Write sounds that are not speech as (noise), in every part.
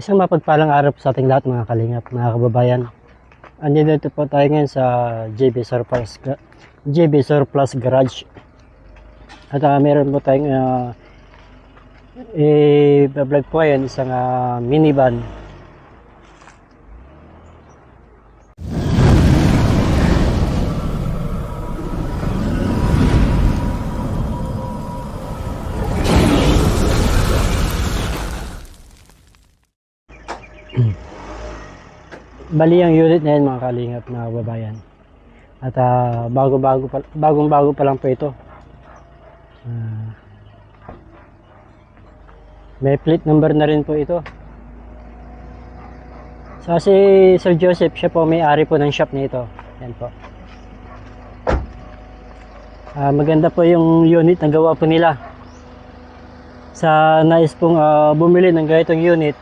Isang mapagpalang araw sa ating lahat mga kalingap, mga kababayan. Andito po tayo ngayon sa JB Surplus, JB Surplus Garage. At ah, meron po tayong uh, i-vlog po yan, isang ah, minivan. Bali ang unit na yan mga kalingap mga kababayan. At ah, bago-bago pa, bagong-bago pa lang po ito. Ah, may plate number na rin po ito. So si Sir Joseph, siya po may-ari po ng shop na ito. Yan po. Ah, maganda po yung unit na gawa po nila. Sa nais pong ah, bumili ng ganitong unit,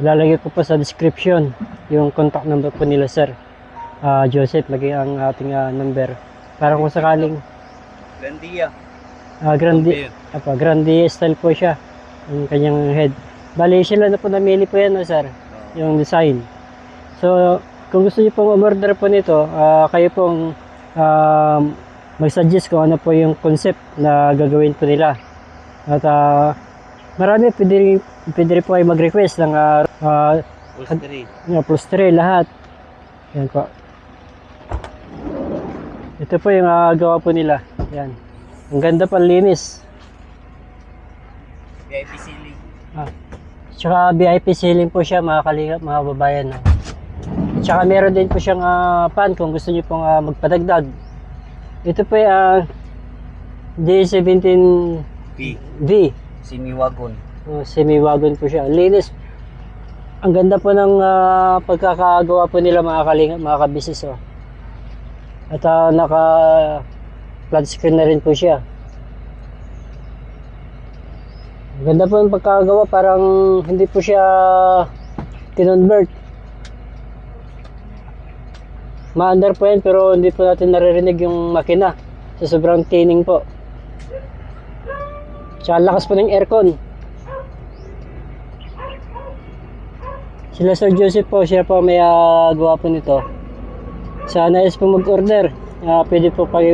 ilalagay ko po sa description yung contact number po nila sir. Ah, Joseph, lagay ang ating ah, number. Para kung sakaling Gandia. ah, grande, apa, grande style po siya. Yung kanyang head. Bali, sila na po namili po yan, no, sir? Yung design. So, kung gusto niyo pong umorder po nito, ah, kayo pong um, mag-suggest kung ano po yung concept na gagawin po nila. At ah, marami pwede pwede po kayo mag-request ng ah, ah, Ulstery. yung plus 3 lahat. Yan po. Ito po yung ah, gawa po nila. Yan. Ang ganda pa linis. VIP ceiling. Ah. Tsaka VIP ceiling po siya mga kalingap, mga babayan. No? Tsaka meron din po siyang ah, pan kung gusto niyo pong ah, magpadagdag. Ito po yung ah, D17V. P. Semi-wagon. Oh, semi-wagon po siya. Linis. Ang ganda po ng ah, pagkakagawa po nila mga kalingap, mga kabisis. Oh. At ah, naka flat screen na rin po siya. Ang ganda po ng pagkakagawa, parang hindi po siya kinonvert. Maandar po yan pero hindi po natin naririnig yung makina sa sobrang tining po. Tsaka lakas po ng aircon. Sila Sir Joseph po, siya po may ah, gawa po nito. Sa nais po mag-order, ah, pwede po pag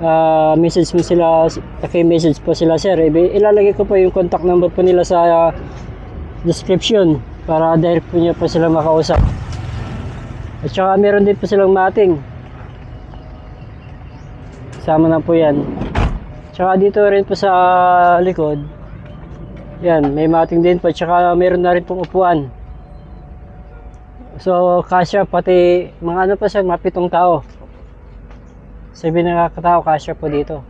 ah, message mo sila, paki-message po sila sir. Ilalagay ko po yung contact number po nila sa ah, description para direct po niyo po sila makausap. At saka meron din po silang mating. Sama na po yan. Tsaka dito rin po sa likod. Yan, may mating din po. Tsaka meron na rin pong upuan. So, kasya pati mga ano pa siya, mapitong tao. Sabi na katao, kasya po dito.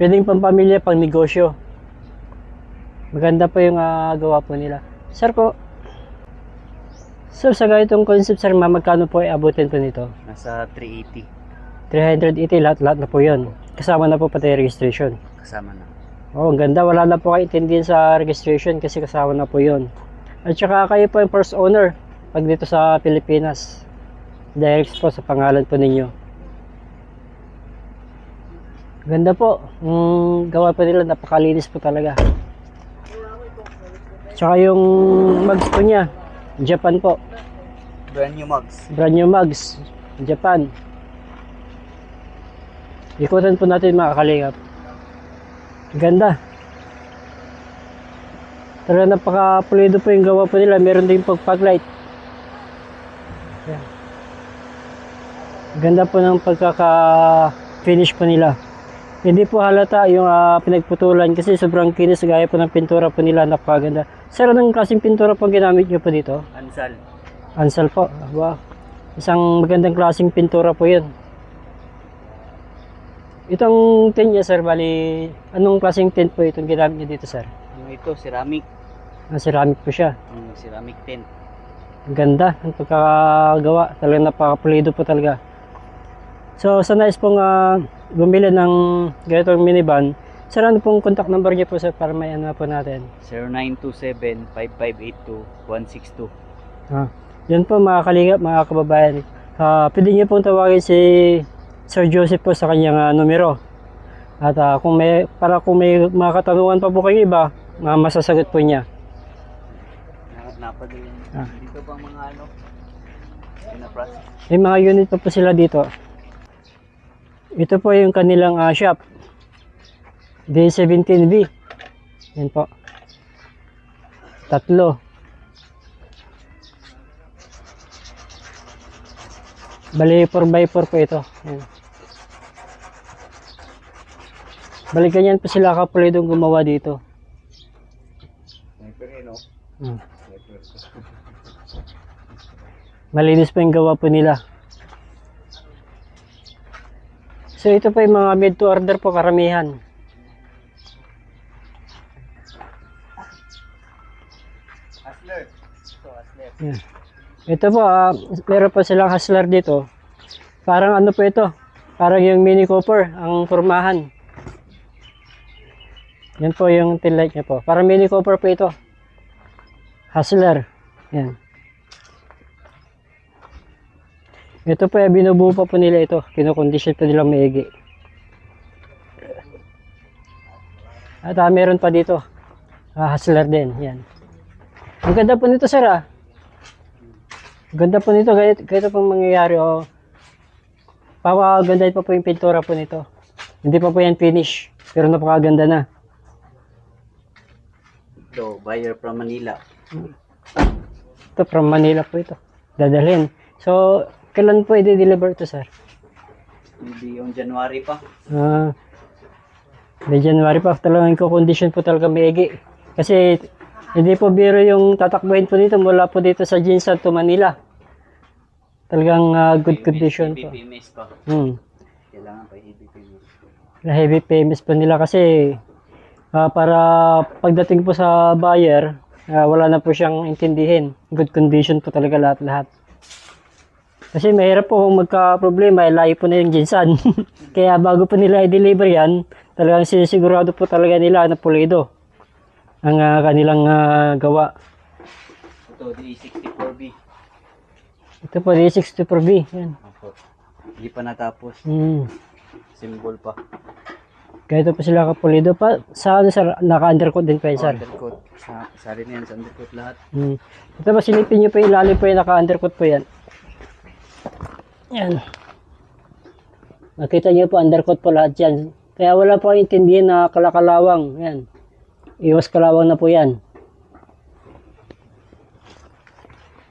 Pwedeng pampamilya, pang negosyo. Maganda po yung ah, gawa po nila. Sir po, sir sa ganitong concept sir, ma, magkano po ay abutin po nito? Nasa 380. 380 lahat-lahat na po yun. Kasama na po pati registration. Kasama na. Oh, ang ganda. Wala na po kayo intindihin sa registration kasi kasama na po yun. At saka kayo po yung first owner pag dito sa Pilipinas. Direct po sa pangalan po ninyo. Ganda po. Yung gawa po nila, napakalinis po talaga. Tsaka yung mugs po niya, Japan po. Brand new mugs. Brand new mugs, Japan. Ikutan po natin mga kalingap. Ganda. Talaga napaka-pulido po yung gawa po nila. Meron din pag-light. Yan. Ganda po ng pagkaka-finish po nila. Hindi po halata yung ah, pinagputulan kasi sobrang kinis gaya po ng pintura po nila. Napakaganda. Sir, anong klaseng pintura po ginamit nyo po dito? Ansal. Ansel po. Wow. Isang magandang klaseng pintura po yun. Itong tent niya, sir, bali, anong klaseng tent po itong ginamit niya dito, sir? Ano ito? Ceramic. Ah, ceramic po siya. Mm, ceramic tent. Ang ganda ng pagkakagawa. Talagang napakapulido po talaga. So, sa nais pong ah, bumili ng ganitong minivan, sir, ano pong contact number niya po, sir, para may ano po natin? 0927-5582-162. Ah, yan po mga kalingap, mga kababayan. Ah, pwede niyo pong tawagin si Sir Joseph po sa kanyang ah, numero. At ah, kung may para kung may mga katanungan pa po kayo iba, ah, masasagot po niya. Napadali. Ah. Dito pang mga ano. Pinaprocess. May mga unit pa po sila dito. Ito po yung kanilang ah, shop. D17B. Yan po. Tatlo. Bali 4x4 po ito. Yan. Bali ganyan po sila kapulidong gumawa dito. Sniper no? Hmm. Sniper. Malinis po yung gawa po nila. So ito po yung mga made to order po karamihan. Hustler. Ito, po, ah, meron pa silang hustler dito. Parang ano po ito? Parang yung Mini Cooper, ang formahan. Yan po yung tail light niya po. Parang Mini Cooper po ito. Hustler. Yan. Ito po, eh, binubuo pa po nila ito. Kinukondisyon pa nila maigi. At ah, meron pa dito. Ah, hustler din. Yan. Ang ganda po nito, sir ah. Ganda po nito, ganito, ganito pong mangyayari. Oh. Papakaganda pa po yung pintura po nito. Hindi pa po yan finish, pero napakaganda na. Ito, buyer from Manila. Ito from Manila po ito. Dadalhin. So, kailan po i-deliver ito, sir? Hindi yung January pa. Ah, may January pa. Talagang condition po talaga maigi. Kasi, hindi po biro yung tatakbuhin po dito mula po dito sa Jinsan to Manila. Talagang ah, good condition po. Hmm. Kailangan pa PPMS. na heavy payments po nila kasi ah, para pagdating po sa buyer, ah, wala na po siyang intindihin. Good condition po talaga lahat-lahat. Kasi mahirap po kung magka-problema, eh, layo po na yung ginsan. (laughs) Kaya bago po nila i-deliver yan, talagang sinisigurado po talaga nila na pulido ang ah, kanilang ah, gawa. Ito, D64B. Ito po, D64B. Yan. Hindi pa natapos. Hmm. Symbol pa. Ganito po sila kapulido pa. Sa ano sir, naka-undercoat din pa yun sir. Undercoat. Sa, sa rin yan, sa undercoat lahat. Hmm. Ito ba silipin nyo po yung ilalim po yung naka-undercoat po yan. Yan. Makita nyo po undercoat po lahat yan. Kaya wala po kayong intindihin na kalakalawang. Yan. Iwas kalawang na po yan.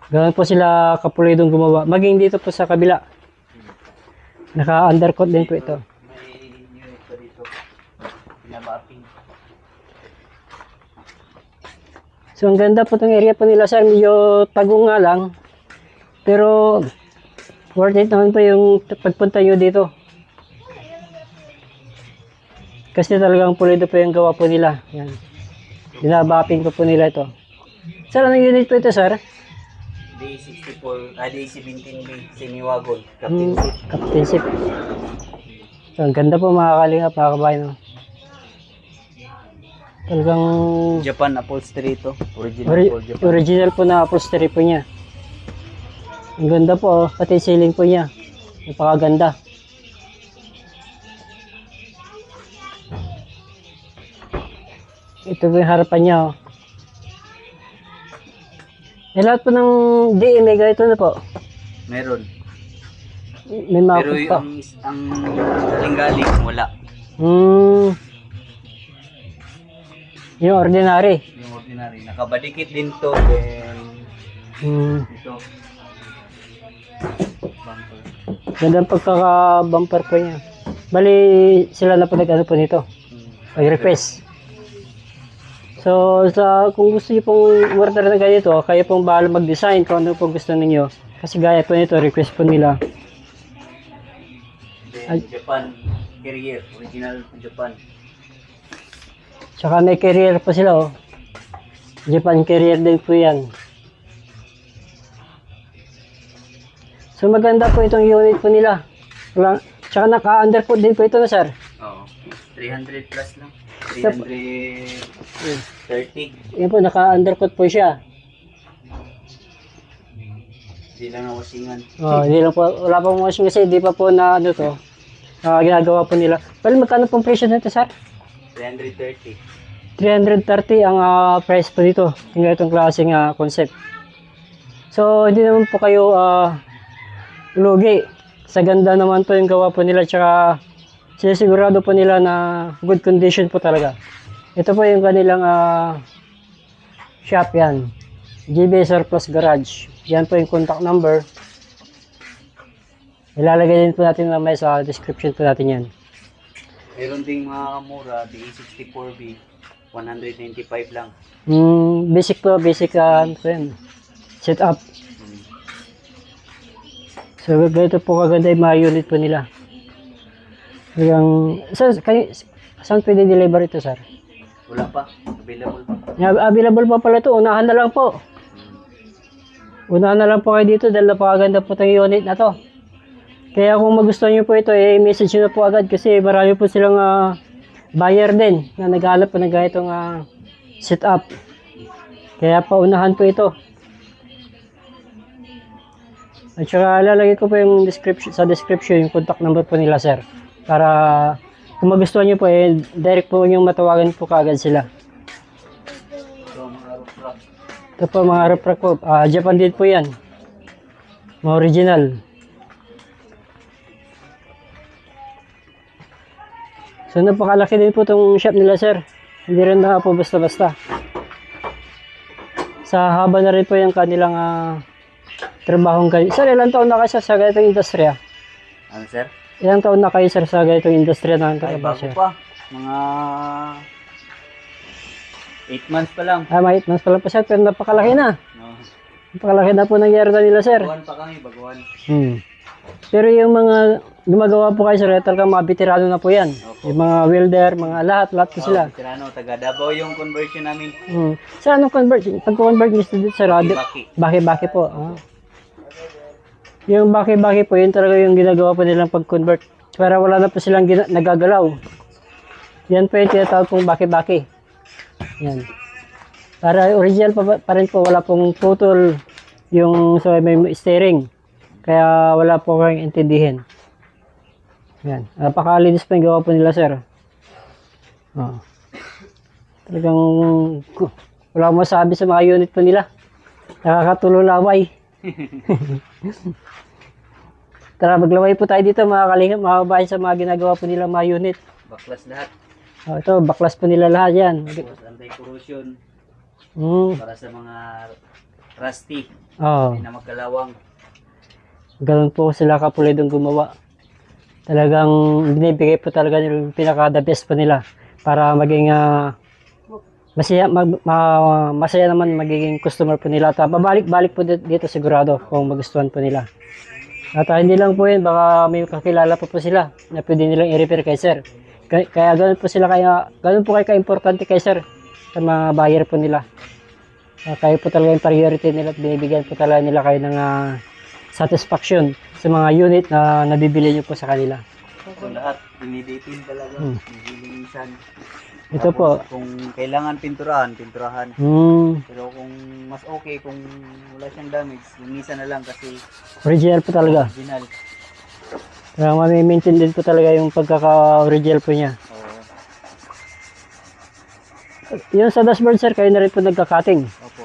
Ganun po sila kapulidong gumawa. Maging dito po sa kabila. Naka-undercoat din po ito. May unit pa dito. Pinabapping. So ang ganda po itong area po nila sir, medyo tago nga lang. Pero worth it naman po yung pagpunta nyo dito. Kasi talagang pulido po yung gawa po nila. Yan. Binabapping po po nila ito. Sir, anong unit po ito sir? D64, ah, D17B, semi-wagon. Hmm, Captain seat. Captain Ship. So, ang ganda po mga kalingap, mga kabayan. no? Talagang Japan upholstery ito. Original Ori- for Japan. original po na upholstery po niya. Ang ganda po, oh. pati ceiling po niya. Napakaganda. Ito po yung harapan niya. Oh. Eh, lahat po ng DE may ganito na po. Meron. May mga Pero yung is- ang galing-galing, wala. Hmm. Yung ordinary. Yung ordinary. Nakabadikit din to. Then, Hmm. ito. Bumper. Ganda ang pagkaka-bumper po niya. Bali, sila na po nag-ano po nito. Hmm. Pag-request. So, sa, kung gusto niyo pong order na ganito, kayo pong bahala mag-design kung ano pong gusto ninyo. Kasi gaya po nito, request po nila. Then, Japan carrier. Original Japan. Tsaka may carrier pa sila, oh. Japan carrier din po yan. So, maganda po itong unit po nila. Tsaka naka-undercoat din po ito na, sir. Oo. 300 plus lang. Sa- 330. Yan po, naka-undercoat po siya. Hindi lang na wasingan. Oh, hindi lang po, wala pong washing kasi hindi pa po na ano to. ah, ginagawa po nila. Well, magkano pong presyo nito, sir? 330. 330 ang ah, price po dito. Yung itong klaseng ah, concept. So, hindi naman po kayo ah, lugi. Sa ganda naman po yung gawa po nila. Tsaka, sinisigurado po nila na good condition po talaga. Ito po yung kanilang ah, shop yan. GB Surplus Garage. Yan po yung contact number. Ilalagay din po natin mamaya sa description po natin yan. Meron ding mga mura, DE64B, 195 lang. Mm, basic po, basic uh, ano po yan. Set up. Hmm. So, ganito po kaganda yung mga unit po nila. Yung, sir, kayo, saan pwede deliver ito, sir? Wala pa, available pa. Yeah, available pa pala ito. Unahan na lang po. Unahan na lang po kayo dito dahil napakaganda po itong unit na to. Kaya kung magustuhan nyo po ito, eh, message nyo na po agad kasi marami po silang ah, buyer din na naghahanap po ng ganitong uh, setup. Kaya paunahan po ito. At saka lalagay ko po yung description, sa description yung contact number po nila sir. Para kung magustuhan nyo po, eh, direct po yung matawagan po kaagad sila. Ito po mga refract po. Ah, Japan din po yan. Mga original. So napakalaki din po itong shop nila sir. Hindi rin na po basta-basta. Sa haba na rin po yung kanilang ah, trabahong kayo. Sir, ilang taon na kayo sir, sa ganitong industriya? Ano, sir? Ilang taon na kayo sir sa ganitong industriya ng Ay, trabaho sir? pa. Mga 8 months pa lang. Ah, may mas pala po sir, pero napakalaki na. No. Napakalaki na po nangyari na nila sir. Baguhan pa kami, baguhan. Hmm. Pero yung mga gumagawa po kayo sa rental ka, mga veterano na po yan. Opo. Yung mga welder, mga lahat, lahat po sila. Veterano, taga Davao yung conversion namin. Hmm. Sir, anong convert? Pag-convert nyo dito sa radio, Baki. baki-baki po. Ah. Yung baki-baki po, yun talaga yung ginagawa po nilang pag-convert. Pero wala na po silang gina- nagagalaw. Yan po yung tinatawag pong baki-baki. Yan. Para original pa, pa rin po, wala pong putol yung so may steering. Kaya wala po kayong intindihin. Yan. Napakalinis pa yung gawa po nila, sir. Oh. Talagang wala akong masabi sa mga unit po nila. Nakakatulolaway. (laughs) Tara, maglaway po tayo dito mga kalingap, mga babae sa mga ginagawa po nila mga unit. Baklas lahat. Oh, ito, baklas po nila lahat yan. Tapos anti-corrosion Mm. para sa mga rusty. Oh, Hindi na magkalawang. Ganun po sila kapulidong gumawa. Talagang binibigay po talaga yung pinaka the best po nila para maging ah, masaya, mag, ma- masaya naman magiging customer po nila. At babalik-balik po di- dito sigurado kung magustuhan po nila. At ah, hindi lang po yun, baka may kakilala pa po sila na pwede nilang i-repair kay sir. Kaya, kaya ganun po sila, kaya ganun po kayo ka-importante kay sir sa mga buyer po nila. Ah, kayo po talaga yung priority nila at binibigyan po talaga nila kayo ng ah, satisfaction sa mga unit na nabibili nyo po sa kanila. So lahat, dinidating talaga. Hmm. Nililinisan. Ito Tapos, po. Kung kailangan pinturahan, pinturahan. Hmm, Pero kung mas okay, kung wala siyang damage, linisan na lang kasi original po talaga. original. Kaya mami-maintain din po talaga yung pagkaka-original po niya. Oo. Yung sa dashboard sir, kayo na rin po nagka-cutting. Opo.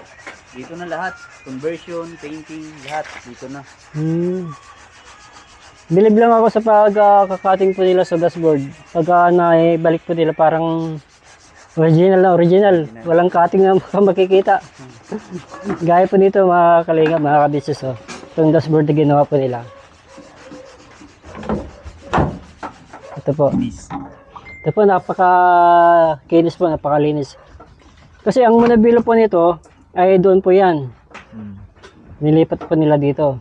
Dito na lahat. Conversion, painting, lahat. Dito na. Hmm. Bilib lang ako sa pagkaka-cutting po nila sa dashboard. Pagka na balik po nila parang original na original. Walang cutting na (laughs) makikita. Gaya po nito mga kalinga, mga kabisis. Oh. Itong dashboard na ginawa po nila. Ito po. Ito po, napaka kinis po, napakalinis. Kasi ang munabilo po nito ay doon po yan. Hmm. Nilipat po nila dito.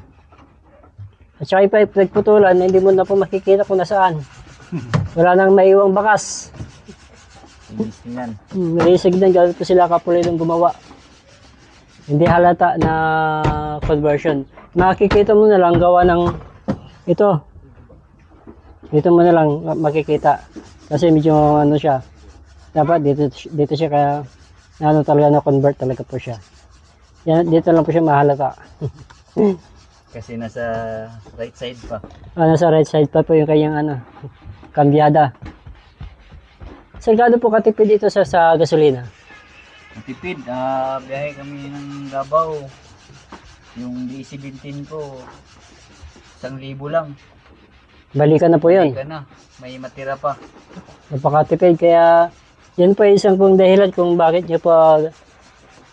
At saka yung pipe nagputulan, hindi mo na po makikita kung nasaan. (laughs) Wala nang maiwang bakas. Inis yan. Hmm, Nilisig din, gano'n po sila kapuloy ng gumawa. Hindi halata na conversion. Makikita mo na lang gawa ng ito. Dito mo na lang makikita. Kasi medyo ano siya. Dapat dito, dito siya kaya ano talaga na convert talaga po siya. Yan, dito lang po siya mahalata. (laughs) Kasi nasa right side pa. Ah, nasa right side pa po yung kanyang ano, kambyada. Sir, gaano po katipid ito sa, sa gasolina? Matipid, ah, biyahe kami ng Davao. Yung D17 ko, isang libo lang. Balikan na po yun. Ka na, may matira pa. Napakatipid. Kaya, yan po isang pong dahilan kung bakit nyo po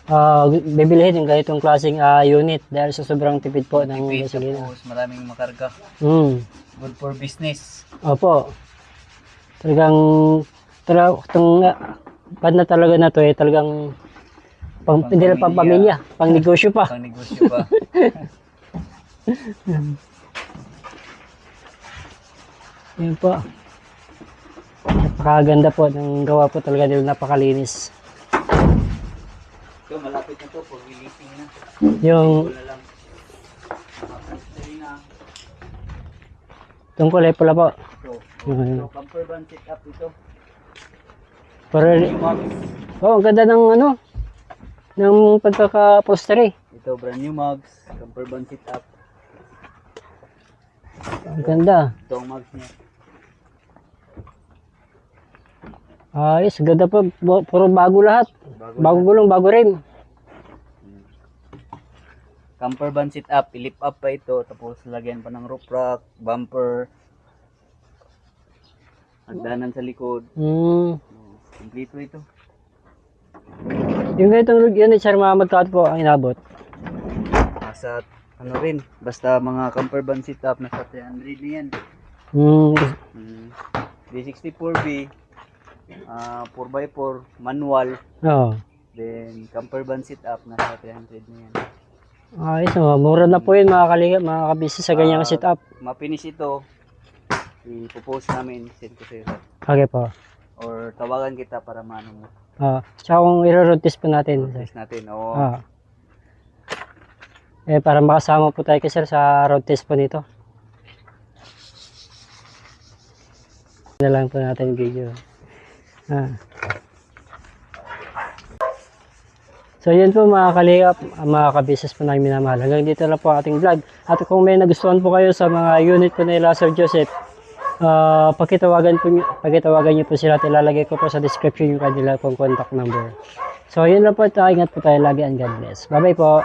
ah, bibilihin yung ganitong klaseng ah, unit dahil sa sobrang tipid po ng Tipid, gasolina. tapos maraming makarga. Hmm. Good for business. Opo. Talagang, itong uh, pad na talaga na to eh, talagang, pang, Pang hindi lang pang pamilya. pang negosyo pa. Pang negosyo pa. (laughs) Yan po. Napakaganda po ng gawa po talaga nila, napakalinis. Ito, malapit na to, for releasing na. Yung, itong kulay pula po. Ito, Ayun. ito, camper van set up ito. Pero, oh, ang ganda ng ano, ng pagkaka-poster eh. Ito, brand new mags. Camper van set up. Ang ganda. Ito ang mags niya. Ayos, ganda po. Bu- Puro bago lahat. Bago Bago gulong, bago rim. Camper van sit up, ilip up pa ito, tapos lagyan pa ng roof rack, bumper, hagdanan sa likod. Hmm. Oh, Kompleto ito. Yung ganitong unit, sir, mga magkano po ang inabot? Nasa ano rin, basta mga camper van sit up, nasa 300 na yan. Hmm. Mm. D64B, ah 4x4, manual, Oo. then camper van sit up, nasa 300 na yan. Ayos, oh. mura na po yun mga kaliga, mga kabisi sa ganyang Ah, setup. Mapinis ito, ipopost namin, send ko sa'yo. Okay po. Or tawagan kita para maano mo. Ah, tsaka kung iro-road test po natin. Test natin. Oo. Ah. Eh, para makasama po tayo kay sir sa road test po nito. Na lang po natin video. Ah. So yun po mga kalingap, mga kabisis po namin minamahal. Hanggang dito na po ating vlog. At kung may nagustuhan po kayo sa mga unit po nila Sir Joseph, ah pakitawagan po pakitawagan niyo po sila at ilalagay ko po sa description yung kanila pong contact number. So yun lang po ito. Ingat po tayo lagi and God bless. Bye bye po.